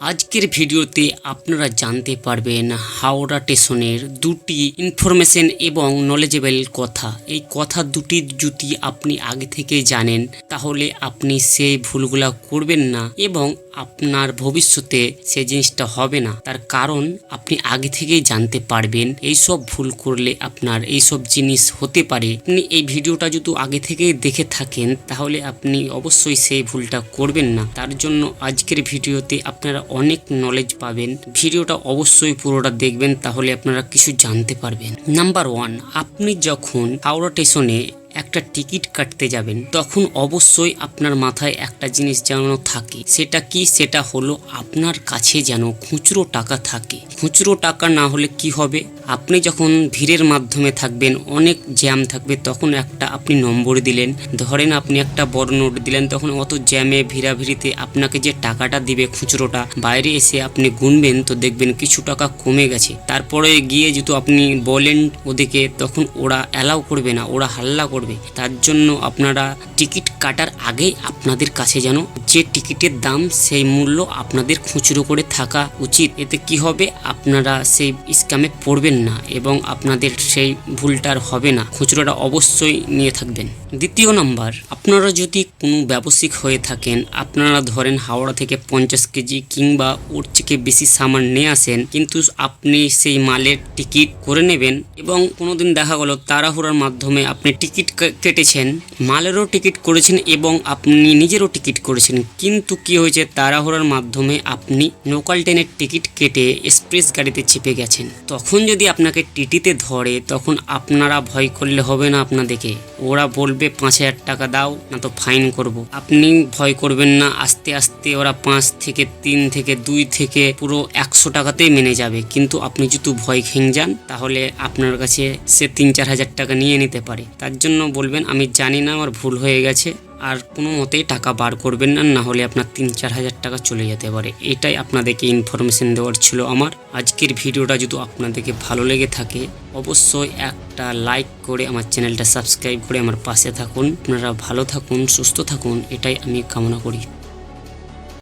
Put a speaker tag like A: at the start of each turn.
A: আজকের ভিডিওতে আপনারা জানতে পারবেন হাওড়া স্টেশনের দুটি ইনফরমেশন এবং নলেজেবল কথা। এই কথা দুটি যদি আপনি আগে থেকে জানেন, তাহলে আপনি সেই ভুলগুলা করবেন না এবং আপনার ভবিষ্যতে সে জিনিসটা হবে না। তার কারণ, আপনি আগে থেকেই জানতে পারবেন এই সব ভুল করলে আপনার এই সব জিনিস হতে পারে। আপনি এই ভিডিওটা যদি আগে থেকেই দেখে থাকেন, তাহলে আপনি অবশ্যই সেই ভুলটা করবেন না। তার জন্য আজকের ভিডিওতে আপনারা অনেক নলেজ পাবেন। ভিডিওটা অবশ্যই পুরোটা দেখবেন, তাহলে আপনারা কিছু জানতে পারবেন। নাম্বার ওয়ান আপনি যখন হাওড়া স্টেশনে একটা টিকিট কাটতে যাবেন, তখন অবশ্যই আপনার মাথায় একটা জিনিস যেন থাকে। সেটা কি? সেটা হলো আপনার কাছে যেন খুচরো টাকা থাকে। খুচরো টাকা না হলে কি হবে? আপনি যখন ভিড়ের মাধ্যমে থাকবেন, অনেক জ্যাম থাকবে, তখন একটা আপনি নম্বর দিলেন। ধরেন আপনি একটা বড় নোট দিলেন, তখন অত জ্যামে, ভিড়াভিড়িতে আপনাকে যে টাকাটা দিবে খুচরোটা, বাইরে এসে আপনি গুনবেন তো দেখবেন কিছু টাকা কমে গেছে। তারপরে গিয়ে যেহেতু আপনি বলেন ওদিকে, তখন ওরা অ্যালাউ করবে না, ওরা হাল্লা করবে। তার জন্য আপনারা টিকিট কাটার আগেই আপনাদের কাছে যেন যে টিকিটের দাম, সেই মূল্য আপনাদের খুচরো করে থাকা উচিত। এতে কি হবে? আপনারা সেই স্ক্যামে পড়বেন না এবং আপনাদের সেই ভুলটার হবে না। খুচরোটা অবশ্যই নিয়ে থাকবেন। দ্বিতীয় নাম্বার, আপনারা যদি কোনো ব্যবসায়িক হয়ে থাকেন, আপনারা ধরেন হাওড়া থেকে পঞ্চাশ কেজি কিংবা ওর থেকে বেশি সামান নিয়ে আসেন, কিন্তু আপনি সেই মালের টিকিট করে নেবেন এবং কোনোদিন দেখা গেল তাড়াহুড়ার মাধ্যমে আপনি টিকিট কেটেছেন, মালেরও টিকিট করেছেন এবং আপনি নিজেরও টিকিট করেছেন, কিন্তু কি হয়েছে তাড়াহুড়ার মাধ্যমে আপনি লোকাল ট্রেনের টিকিট কেটে এক্সপ্রেস গাড়িতে চেপে গেছেন। তখন যদি আপনাকে টিটিতে ধরে, তখন আপনারা ভয় করলে হবে না আপনাদেরকে। ওরা বলবে পাঁচ হাজার টাকা দাও, না তো ফাইন করব। আপনি ভয় করবেন না, আস্তে আস্তে ওরা পাঁচ থেকে তিন থেকে দুই থেকে পুরো একশো টাকাতেই মেনে যাবে। কিন্তু আপনি যদি ভয় খেয়ে যান, তাহলে আপনার কাছে সে তিন চার হাজার টাকা নিয়ে নিতে পারে। তার জন্য বলবেন, আমি জানি না, আমার ভুল হয়ে গেছে। আর কোনো মতেই টাকা বার করবেন না না হলে আপনার তিন চার হাজার টাকা চলে যেতে পারে। এটাই আপনাদেরকে ইনফরমেশন দেওয়ার ছিল আমার। আজকের ভিডিওটা যদি আপনাদেরকে ভালো লেগে থাকে, অবশ্যই একটা লাইক করে আমার চ্যানেলটা সাবস্ক্রাইব করে আমার পাশে থাকুন। আপনারা ভালো থাকুন, সুস্থ থাকুন, এটাই আমি কামনা করি।